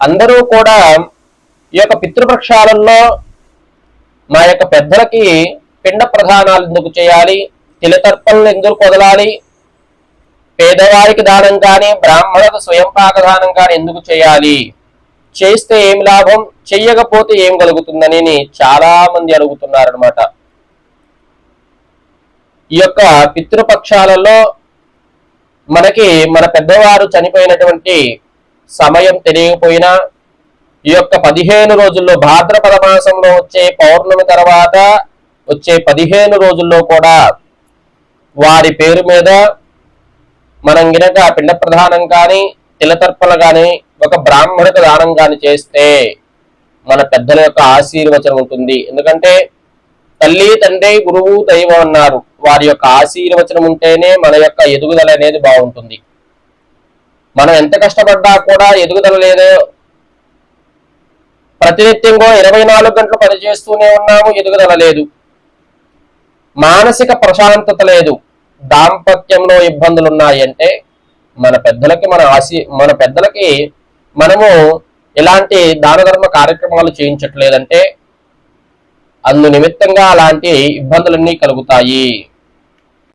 అందరూ కూడా ఈ యొక్క పితృపక్షాలలో మా యొక్క పెద్దలకి పిండ ప్రధానాలు ఎందుకు చేయాలి? తిలతర్పణలు ఎందుకు వదలాలి? పేదవారికి దానం కానీ బ్రాహ్మణులకు స్వయం పాక దానం కానీ ఎందుకు చేయాలి? చేస్తే ఏం లాభం? చెయ్యకపోతే ఏం కలుగుతుందని చాలా మంది అడుగుతున్నారనమాట ఈ యొక్క పితృపక్షాలలో మనకి మన పెద్దవారు చనిపోయినటువంటి సమయం తెలియకపోయినా ఈ యొక్క పదిహేను రోజుల్లో భాద్రపద మాసంలో వచ్చే పౌర్ణమి తర్వాత వచ్చే పదిహేను రోజుల్లో కూడా వారి పేరు మీద మనం గినక పిండ ప్రధానం కానీ తిలతర్పణ కానీ ఒక బ్రాహ్మణకు దానం కానీ చేస్తే మన పెద్దల యొక్క ఆశీర్వచనం ఉంటుంది. ఎందుకంటే తల్లి తండ్రి గురువు దైవం అన్నారు. వారి యొక్క ఆశీర్వచనం ఉంటేనే మన యొక్క ఎదుగుదల అనేది బాగుంటుంది. మనం ఎంత కష్టపడ్డా కూడా ఎదుగుదల లేదో ప్రతినిత్యం కూడా ఇరవై నాలుగు గంటలు పనిచేస్తూనే ఉన్నాము ఎదుగుదల లేదు. మానసిక ప్రశాంతత లేదు. దాంపత్యంలో ఇబ్బందులు ఉన్నాయి అంటే మన పెద్దలకి మన ఆశీ మన పెద్దలకి మనము ఎలాంటి దాన ధర్మ కార్యక్రమాలు చేయించట్లేదంటే అందు నిమిత్తంగా అలాంటి ఇబ్బందులన్నీ కలుగుతాయి.